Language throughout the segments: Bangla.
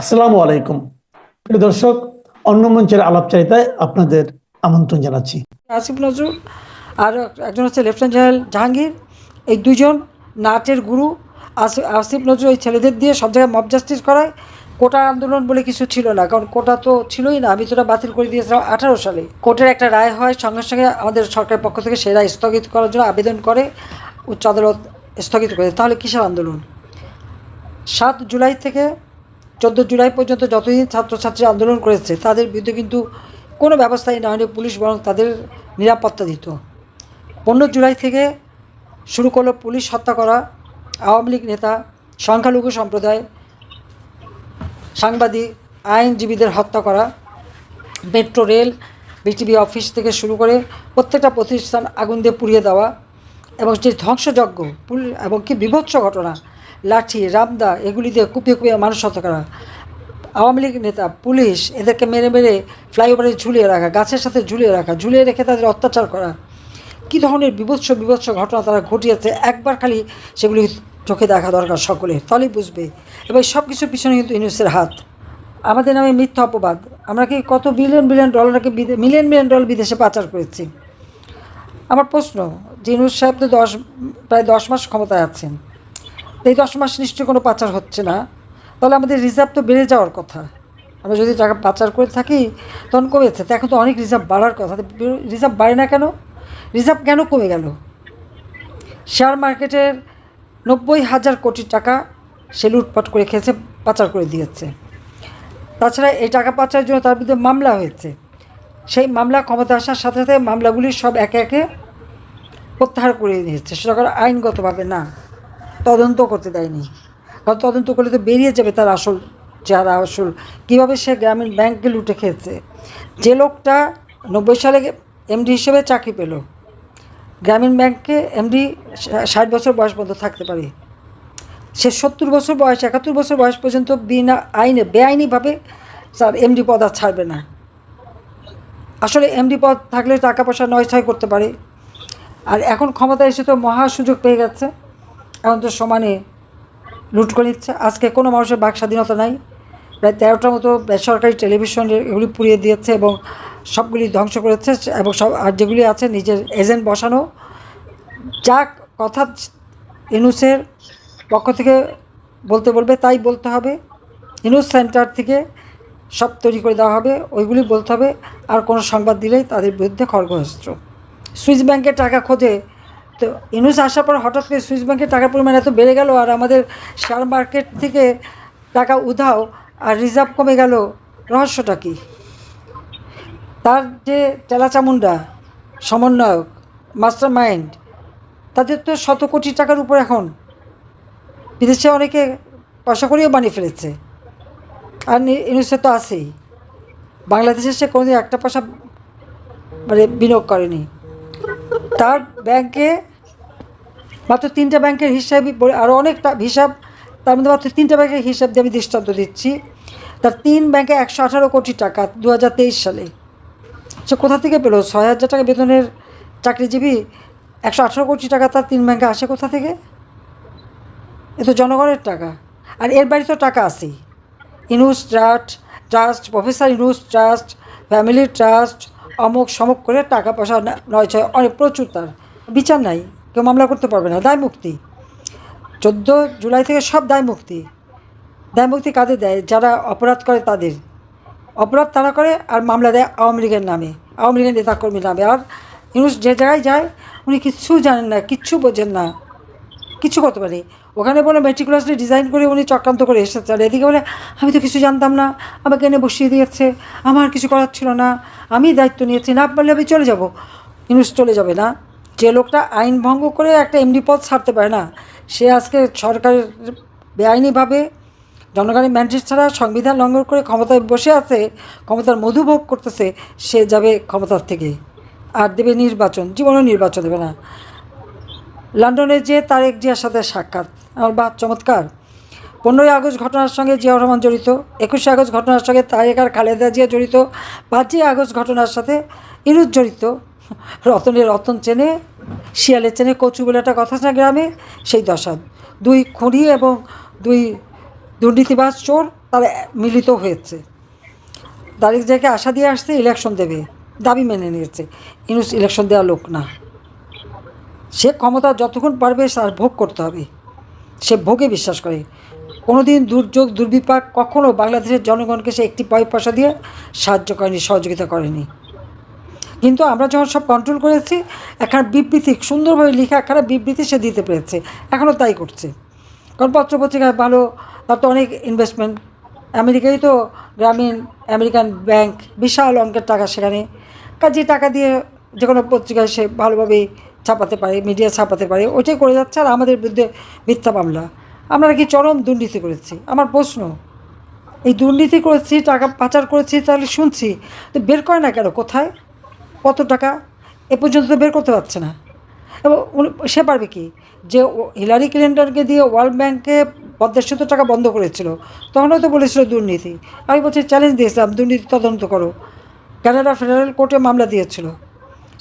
আসসালামু আলাইকুম। প্রিয় দর্শক, অন্য মঞ্চের আলাপচারিতায় আপনাদের আমন্ত্রণ জানাচ্ছি। আসিফ নজরুল আর একজন হচ্ছে লেফটেন্যান্ট জেনারেল জাহাঙ্গীর। এই দুজন নাটের গুরু। আসিফ নজরুল ওই ছেলেদের দিয়ে সব জায়গায় মব জাস্টিস করায়। কোটা আন্দোলন বলে কিছু ছিল না, কারণ কোটা তো ছিলই না। আমি তো ওটা বাতিল করে দিয়েছিলাম আঠারো সালে। কোর্টের একটা রায় হয়, সঙ্গে সঙ্গে আমাদের সরকারের পক্ষ থেকে সেই রায় স্থগিত করার জন্য আবেদন করে, উচ্চ আদালত স্থগিত করে তাহলে কিসের আন্দোলন? সাত জুলাই থেকে চোদ্দ জুলাই পর্যন্ত যতদিন ছাত্রছাত্রী আন্দোলন করেছে, তাদের বিরুদ্ধে কিন্তু কোনো ব্যবস্থাই না হয়নি পুলিশ বরং তাদের নিরাপত্তা দিত। পনেরো জুলাই থেকে শুরু করল পুলিশ হত্যা করা, আওয়ামী লীগ নেতা, সংখ্যালঘু সম্প্রদায়, সাংবাদিক, আইনজীবীদের হত্যা করা, মেট্রো, রেল, বিটিভি অফিস থেকে শুরু করে প্রত্যেকটা প্রতিষ্ঠান আগুন দিয়ে পুড়িয়ে দেওয়া এবং যে ধ্বংসযজ্ঞ এবং কি বিভৎস ঘটনা লাঠি, রামদা, এগুলি দিয়ে কুপিয়ে কুপিয়ে মানুষ হত্যা করা আওয়ামী লীগ নেতা, পুলিশ, এদেরকে মেরে মেরে ফ্লাইওভারে ঝুলিয়ে রাখা, গাছের সাথে ঝুলিয়ে রাখা, ঝুলিয়ে রেখে তাদের অত্যাচার করা। কী ধরনের বিভৎস বিভৎস ঘটনা তারা ঘটিয়েছে, একবার খালি সেগুলি চোখে দেখা দরকার সকলে তাহলেই বুঝবে। এবং সব কিছুর পিছনে কিন্তু ইউনুসের হাত। আমাদের নামে মিথ্যা অপবাদ। আমরা কি কত বিলিয়ন বিলিয়ন ডলারকে মিলিয়ন মিলিয়ন ডলার বিদেশে পাচার করেছি? আমার প্রশ্ন ইউনুস সাহেব তো দশ, প্রায় দশ মাস ক্ষমতায় আছেন। এই দশ মাস নিশ্চয়ই কোনো পাচার হচ্ছে না। তাহলে আমাদের রিজার্ভ তো বেড়ে যাওয়ার কথা। আমরা যদি টাকা পাচার করে থাকি, তখন কমেছে তো এখন তো অনেক রিজার্ভ বাড়ার কথা। রিজার্ভ বাড়ে না কেন? রিজার্ভ কেন কমে গেল? শেয়ার মার্কেটের নব্বই হাজার কোটি টাকা সে লুটপাট করে খেয়েছে, পাচার করে দিয়েছে। তাছাড়া এই টাকা পাচারের জন্য তার বিরুদ্ধে মামলা হয়েছে। সেই মামলা ক্ষমতা আসার সাথে সাথে মামলাগুলি সব একে একে প্রত্যাহার করে দিয়েছে। সেটা আইনগতভাবে না। তদন্ত করতে দেয়নি। কারণ তদন্ত করলে তো বেরিয়ে যাবে তার আসল, যারা আসল। কীভাবে সে গ্রামীণ ব্যাংককে লুটে খেয়েছে? যে লোকটা নব্বই সালে এমডি হিসেবে চাকরি পেল। গ্রামীণ ব্যাংকে এমডি ষাট বছর বয়স পর্যন্ত থাকতে পারে। সে সত্তর বছর বয়স, একাত্তর বছর বয়স পর্যন্ত বিনা আইনে, বেআইনিভাবে স্যার এমডি পদ আর ছাড়বে না। আসলে এমডি পদ থাকলে টাকা পয়সা নয় ছয় করতে পারে। আর এখন ক্ষমতায় এসে তো মহা সুযোগ পেয়ে গেছে। এখন তো সমানে লুট করে নিচ্ছে। আজকে কোনো মানুষের বাক স্বাধীনতা নাই। প্রায় তেরোটার মতো বেসরকারি টেলিভিশন এগুলি পুড়িয়ে দিয়েছে এবং সবগুলি ধ্বংস করেছে এবং সব আর যেগুলি আছে নিজের এজেন্ট বসানো। যা কথা ইনুসের পক্ষ থেকে বলতে বলবে, তাই বলতে হবে। ইনুস সেন্টার থেকে সব তৈরি করে দেওয়া হবে, ওইগুলি বলতে হবে। আর কোনো সংবাদ দিলেই তাদের বিরুদ্ধে খড়গহস্ত্র সুইস ব্যাংকের টাকা খোঁজে তো ইনুস আসার পর হঠাৎ করে সুইস ব্যাংকের টাকার পরিমাণ এত বেড়ে গেল আর আমাদের শেয়ার মার্কেট থেকে টাকা উধাও আর রিজার্ভ কমে গেল, রহস্যটা কি? তার যে চেলাচামুন্ডা সমন্বয়ক মাস্টার মাইন্ড তাদের তো শত কোটি টাকার উপর এখন বিদেশে অনেকে পয়সা করেও বানিয়ে ফেলেছে। আর ইউনিসে তো আছেই। বাংলাদেশে সে কোনোদিন একটা পয়সা মানে বিনিয়োগ করেনি। তার ব্যাংকে মাত্র তিনটা ব্যাংকের হিসাব আরও অনেকটা হিসাব, তার মধ্যে মাত্র তিনটা ব্যাংকের হিসাব দিয়ে আমি দৃষ্টান্ত দিচ্ছি। তার তিন ব্যাংকে একশো আঠারো কোটি টাকা দু হাজার তেইশ সালে। সে কোথা থেকে পেল? ছয় হাজার টাকা বেতনের চাকরিজীবী একশো আঠারো কোটি টাকা তার তিন ব্যাংকে আসে কোথা থেকে? এ তো জনগণের টাকা। আর এর বাড়ি তো টাকা আছেই। Yunus trust trust, professor Yunus trust, family trust অমুক সমুক করে টাকা পয়সা নয় ছয়, অনেক প্রচুর তার। বিচার নাই, কেউ মামলা করতে পারবে না, দায় মুক্তি। চোদ্দ জুলাই থেকে সব দায় মুক্তি। দায় মুক্তি কাদের দেয়? যারা অপরাধ করে তাদের। অপরাধ তারা করে আর মামলা দেয় আওয়ামী লীগের নামে। আওয়ামী লীগের নেতাকর্মীর নামে। আর ইউনুস যে জায়গায় যায়, উনি কিচ্ছু জানেন না, কিচ্ছু বোঝেন না। কিছু করতে পারি। ওখানে বলে মেট্রিকুলাসলি ডিজাইন করে উনি চক্রান্ত করে এসেছে। আর এদিকে বলে, আমি তো কিছু জানতাম না, আমাকে এনে বসিয়ে দিয়েছে, আমার কিছু করার ছিল না, আমি দায়িত্ব নিয়েছি, না পারলে আমি চলে যাব। ইউনুস চলে যাবে না। যে লোকটা আইন ভঙ্গ করে একটা এমডি পদ ছাড়তে পারে না, সে আজকে সরকারের বেআইনিভাবে জনগণের ম্যান্ডেট ছাড়া সংবিধান লঙ্ঘন করে ক্ষমতায় বসে আছে, ক্ষমতার মধুভোগ করতেছে, সে যাবে ক্ষমতার থেকে। আর দেবে নির্বাচন, জীবনও নির্বাচন দেবে না। লন্ডনে যে তারেক জিয়ার সাথে সাক্ষাৎ বা চমৎকার। পনেরোই আগস্ট ঘটনার সঙ্গে জিয়াউর রহমান জড়িত, একুশে আগস্ট ঘটনার সঙ্গে তারেক আর খালেদা জিয়া জড়িত, পাঁচই আগস্ট ঘটনার সাথে ইনুজ জড়িত। রতনের রতন চেনে, শিয়ালের চেনে কচু বলে একটা কথা না গ্রামে? সেই দশা। দুই খুঁড়ি এবং দুই দুর্নীতিবাজ চোর তারা মিলিত হয়েছে। তারিখ জায়গায় আশা দিয়ে আসছে, ইলেকশন দেবে। দাবি মেনে নিয়েছে। ইনুস ইলেকশন দেওয়া লোক না। সে ক্ষমতা যতক্ষণ পারবে, তার ভোগ করতে হবে। সে ভোগে বিশ্বাস করে। কোনোদিন দুর্যোগ, দুর্বিপাক কখনও বাংলাদেশের জনগণকে সে একটি পয় পয়সা দিয়ে সাহায্য করেনি, সহযোগিতা করেনি। কিন্তু আমরা যখন সব কন্ট্রোল করেছি একখানা বিবৃতি, সুন্দরভাবে লেখা একখানা বিবৃতি সে দিতে পেরেছে। এখনও তাই করছে। কারণ পত্রপত্রিকায় ভালো, তার তো অনেক ইনভেস্টমেন্ট আমেরিকায় তো গ্রামীণ, আমেরিকান ব্যাংক বিশাল অঙ্কের টাকা সেখানে। কাজে টাকা দিয়ে যে কোনো পত্রিকায় সে ভালোভাবেই ছাপাতে পারে মিডিয়া ছাপাতে পারে, ওইটাই করে যাচ্ছে আর আমাদের বিরুদ্ধে মিথ্যা মামলা। আমরা কি চরম দুর্নীতি করেছি? আমার প্রশ্ন, এই দুর্নীতি করেছি, টাকা পাচার করেছি, তাহলে শুনছি, তো বের করে না কেন? কোথায়? কত টাকা? এ পর্যন্ত তো বের করতে পারছে না। এবং সে পারবে কি? যে হিলারি ক্লিন্টনকে দিয়ে ওয়ার্ল্ড ব্যাংকে পদ্মা সেতু টাকা বন্ধ করেছিল, তখনও তো বলেছিল দুর্নীতি। আমি বলছি চ্যালেঞ্জ দিয়েছিলাম, দুর্নীতি তদন্ত করো। কানাডা ফেডারেল কোর্টে মামলা দিয়েছিল।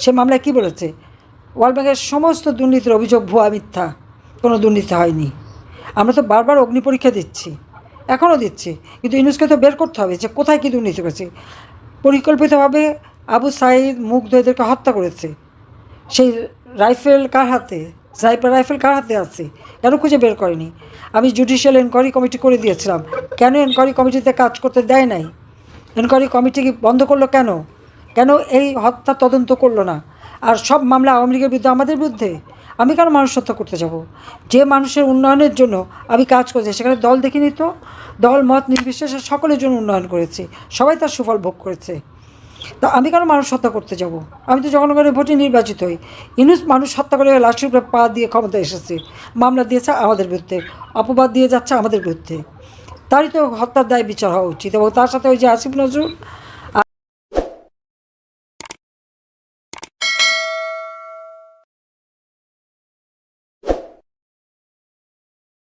সে মামলায় কি বলেছে? ওয়ার্ল্ড ব্যাংকের সমস্ত দুর্নীতির অভিযোগ ভুয়া মিথ্যা। কোনো দুর্নীতি হয়নি। আমরা তো বারবার অগ্নি পরীক্ষা দিচ্ছি। এখনও দিচ্ছি। কিন্তু ইউনুসকে তো বের করতে হবে যে কোথায় কী দুর্নীতি করেছে। পরিকল্পিতভাবে আবু সাইদ মুগ্ধ এদেরকে হত্যা করেছে। সেই রাইফেল কার হাতে? স্নাইপার রাইফেল কার হাতে আছে? কেন খুঁজে বের করেনি? আমি জুডিশিয়াল এনকোয়ারি কমিটি করে দিয়েছিলাম। কেন এনকোয়ারি কমিটিতে কাজ করতে দেয় নাই? এনকোয়ারি কমিটি বন্ধ করল কেন? কেন এই হত্যা তদন্ত করল না? আর সব মামলা আওয়ামী লীগের বিরুদ্ধে, আমাদের বিরুদ্ধে। আমি কেন মানুষ হত্যা করতে যাব? যে মানুষের উন্নয়নের জন্য আমি কাজ করছি, সেখানে দল দেখিনি তো? দল, মত, নির্বিশেষে সকলের জন্য উন্নয়ন করেছি। সবাই তার সুফল ভোগ করেছে। তা আমি কেন মানুষ হত্যা করতে যাব? আমি তো জনগণের ভোটে নির্বাচিত হই। ইনুস মানুষ হত্যা করে লাশের উপরে পা দিয়ে ক্ষমতা এসেছে। মামলা দিয়েছে আমাদের বিরুদ্ধে। অপবাদ দিয়ে যাচ্ছে আমাদের বিরুদ্ধে। তারই তো হত্যার দায় বিচার হওয়া উচিত এবং তার সাথে ওই যে আসিফ নজরুল